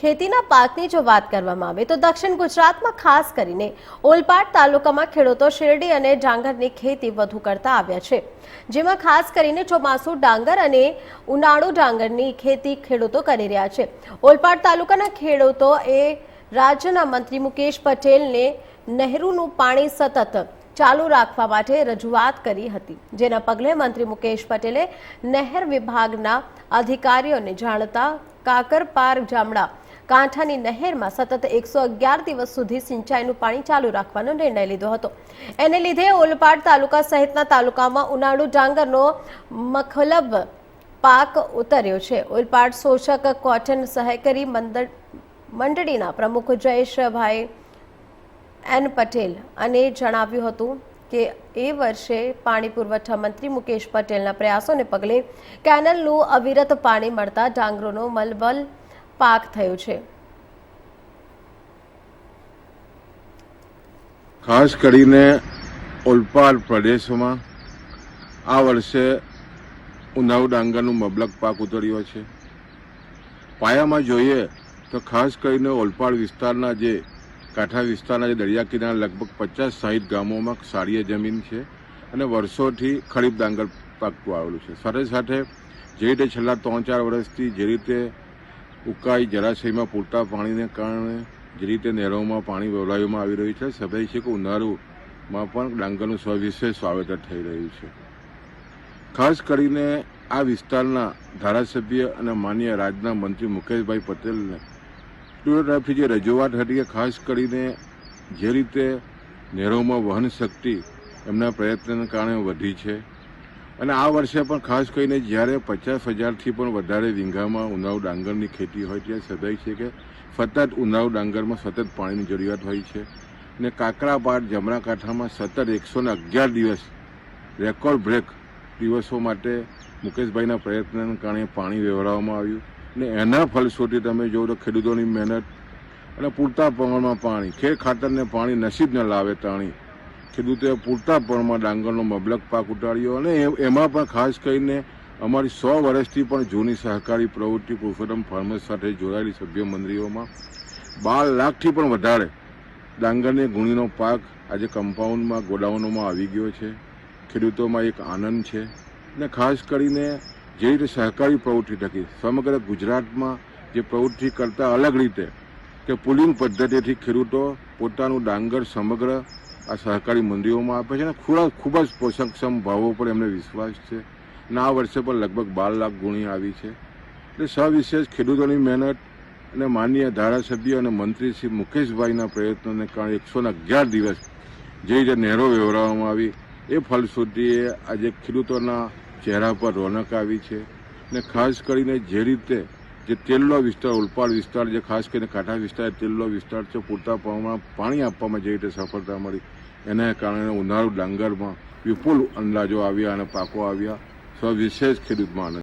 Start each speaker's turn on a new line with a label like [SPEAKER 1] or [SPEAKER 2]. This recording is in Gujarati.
[SPEAKER 1] ખેતીના પાકની જો વાત કરવામાં આવે તો દક્ષિણ ગુજરાતમાં ખાસ કરીને ઓલપાડ તાલુકામાં ખેડૂતો શેરડી અને ડાંગરની ખેતી વધુ કરતા આવ્યા છે. જેમાં ખાસ કરીને ચોમાસુ ડાંગર અને ઉનાળુ ડાંગરની ખેતી ખેડૂતો કરી રહ્યા છે. ઓલપાડ તાલુકાના ખેડૂતો એ રાજ્યના મંત્રી મુકેશ પટેલને નહેરુનું પાણી સતત ચાલુ રાખવા માટે રજૂઆત કરી હતી. જેના પગલે મંત્રી મુકેશ પટેલે નહેર વિભાગના અધિકારીઓને જાણતા કાકરપાર જામડા કાંઠાની નહેરમાં સતત એકસો અગિયાર દિવસ સુધી સિંચાઈનું પાણી ચાલુ રાખવાનો નિર્ણય લીધો હતો. એને લીધે ઓલપાડ તાલુકા સહિતના તાલુકામાં ઉનાળુ ડાંગરનો મખલબ પાક ઉતર્યો છે. ઓલપાડ શોષક કોટન સહકારી મંડળ મંડળીના પ્રમુખ જયેશભાઈ એન પટેલ અને જણાવ્યું હતું કે એ વર્ષે પાણી પુરવઠા મંત્રી મુકેશ પટેલના પ્રયાસોને પગલે કેનલનું અવિરત પાણી મળતા ડાંગરોનો મલબલ પાક થયો છે.
[SPEAKER 2] ખાસ કરીને ઓલપાડ પ્રદેશમાં આ વર્ષે ઉનાવ ડાંગરનું મબલક પાક ઉતર્યો છે. પાયામાં જોઈએ તો ખાસ કરીને ઓલપાડ વિસ્તારના જે કાંઠા વિસ્તારના જે દરિયા કિનારા લગભગ પચાસ સાહીઠ ગામોમાં સારીય જમીન છે અને વર્ષોથી ખરીફ ડાંગર પાકતું આવેલું છે. સાથે સાથે જે રીતે છેલ્લા ત્રણ ચાર વર્ષથી જે રીતે ઉકાઈ જળાશયમાં પૂરતા પાણીને કારણે જે રીતે નહેરોમાં પાણી વેવડાવવામાં આવી રહ્યું છે. સભાઈ છે કે ઉનાળુમાં પણ ડાંગરનું સવિશેષ વાવેતર થઈ રહ્યું છે. ખાસ કરીને આ વિસ્તારના ધારાસભ્ય અને માન્ય રાજના મંત્રી મુકેશભાઈ પટેલને તરફથી જે રજૂઆત હતી કે ખાસ કરીને જે રીતે નહેરોમાં વહન શક્તિ એમના પ્રયત્નને કારણે વધી છે અને આ વર્ષે પણ ખાસ કરીને જ્યારે પચાસ હજારથી પણ વધારે રીંગામાં ઉનાળુ ડાંગરની ખેતી હોય ત્યારે સદાય છે કે સતત ઉનાળુ ડાંગરમાં સતત પાણીની જરૂરિયાત હોય છે. ને કાકરાપાટ જમણા કાંઠામાં સતત એકસો ને અગિયાર દિવસ રેકોર્ડ બ્રેક દિવસો માટે મુકેશભાઈના પ્રયત્નને કારણે પાણી વેવડાવવામાં આવ્યું. અને એના ફલશ્રુતિ તમે જુઓ તો ખેડૂતોની મહેનત અને પૂરતા પ્રમાણમાં પાણી ખેર ખાતરને પાણી નસીબ ન લાવે તાણી. ખેડૂતોએ પૂરતા પ્રમાણમાં ડાંગરનો મબલક પાક ઉટાડ્યો અને એમાં પણ ખાસ કરીને અમારી સો વર્ષથી પણ જૂની સહકારી પ્રવૃત્તિ પુરુષોત્તમ ફાર્મર્સ સાથે જોડાયેલી સભ્ય મંડળીઓમાં બાર લાખથી પણ વધારે ડાંગરની ગુણીનો પાક આજે કમ્પાઉન્ડમાં, ગોડાઉનોમાં આવી ગયો છે. ખેડૂતોમાં એક આનંદ છે. અને ખાસ કરીને જે રીતે સહકારી પ્રવૃત્તિ થકી સમગ્ર ગુજરાતમાં જે પ્રવૃત્તિ કરતા અલગ રીતે કે પુલિંગ પદ્ધતિથી ખેડૂતો પોતાનું ડાંગર સમગ્ર આ સહકારી મંડીઓમાં આપે છે અને ખૂબ ખૂબ જ પોષકક્ષમ ભાવો પર એમને વિશ્વાસ છે. અને આ વર્ષે પણ લગભગ બાર લાખ ગુણી આવી છે. એટલે સવિશેષ ખેડૂતોની મહેનત અને માનનીય ધારાસભ્ય અને મંત્રી શ્રી મુકેશભાઈના પ્રયત્નોને કારણે એકસો અગિયાર દિવસ જે રીતે નહેરો વ્યવહારવામાં આવી, એ ફલશ્રુતિએ આજે ખેડૂતોના ચહેરા પર રોનક આવી છે. ને ખાસ કરીને જે રીતે જે તેલનો વિસ્તાર, ઉલપાડ વિસ્તાર જે ખાસ કરીને કાંઠા વિસ્તાર તેલનો વિસ્તાર છે, પૂરતા પ્રમાણમાં પાણી આપવામાં જે રીતે સફળતા મળી. એના કારણે ઉનાળુ ડાંગરમાં વિપુલ અંદાજો આવ્યા અને પાકો આવ્યા. સવિશેષ ખેડૂતમાં આનંદ